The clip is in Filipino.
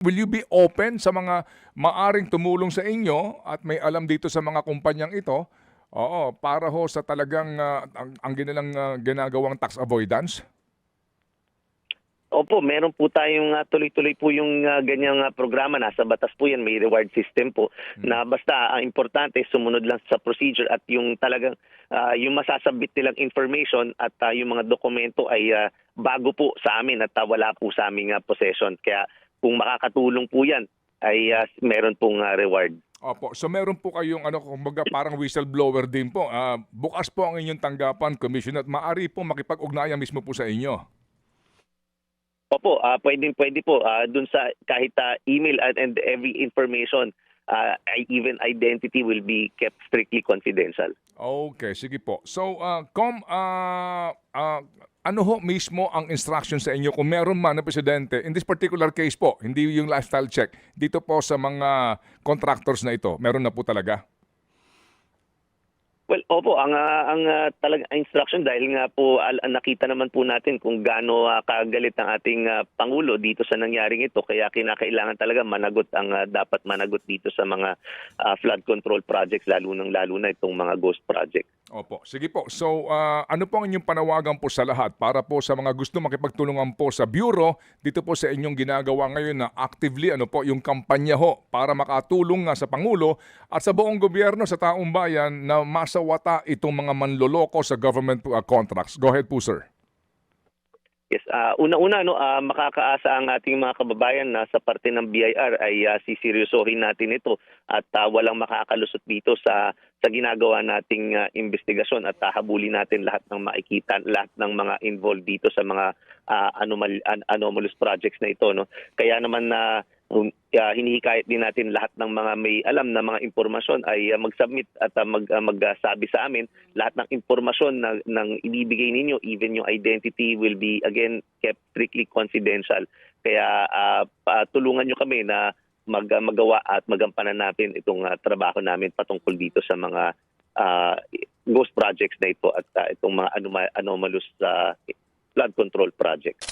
Will you be open sa mga maaring tumulong sa inyo at may alam dito sa mga kumpanyang ito? Oo, para ho sa talagang ah, ang, ang ginilang ah, ginagawang tax avoidance? Opo, meron po tayong ah, tuloy-tuloy po yung ah, ganyang ah, programa. Nasa batas po yan, may reward system po. Na basta ang importante, sumunod lang sa procedure at yung talagang ah, yung masasabit nilang information at ah, yung mga dokumento ay ah, bago po sa amin at ah, wala po sa aming ah, possession. Kaya kung makakatulong po yan, ay ah, meron pong ah, reward. Opo, so meron po kayong ano, kumbaga parang whistleblower din po. Ah, bukas po ang inyong tanggapan, Commission, at maaari po makipag-ugnayan mismo po sa inyo. Opo, ah pwedeng pwede po ah, dun sa kahit ah, email and, and every information, I- even identity will be kept strictly confidential. Okay, sige po. So, uh, Com, ah, ah, ano ho mismo ang instruction sa inyo kung meron man na presidente, in this particular case po, hindi yung lifestyle check, dito po sa mga contractors na ito, meron na po talaga? Well, opo, ang ang ah, talaga instruction dahil nga po al- nakita naman po natin kung gaano ah, kagalit ang ating ah, pangulo dito sa nangyaring ito kaya kinakailangan talaga managot ang ah, dapat managot dito sa mga ah, flood control projects lalo nang lalo na itong mga ghost projects. Opo, sige po. So, ah, ano po ang inyong panawagan po sa lahat para po sa mga gusto makipagtulungan po sa Bureau, dito po sa inyong ginagawa ngayon na actively, ano po, yung kampanya ho para makatulong nga sa Pangulo at sa buong gobyerno, sa taong bayan na masawata itong mga manloloko sa government ah, contracts. Go ahead po, sir. Yes, ah, una-una no ah, makakaasa ang ating mga kababayan na sa parte ng BIR ay ah, siseryosohin natin ito at ah, walang makakalusot dito sa sa ginagawa nating ah, investigasyon at ah, habulin natin lahat ng makikita lahat ng mga involved dito sa mga ah, anomal an- anomalous projects na ito no. Kaya naman na um, ah, hinihikayat din natin lahat ng mga may alam na mga impormasyon ay ah, mag-submit at ah, mag ah, magsabi sa amin lahat ng impormasyon na ng ibibigay ninyo even yung identity will be again kept strictly confidential. Kaya ah, pa- tulungan nyo kami na mag ah, magawa at magampanan natin itong ah, trabaho namin patungkol dito sa mga ah, ghost projects na ito at ah, itong mga anoma- anomalous ah, flood control projects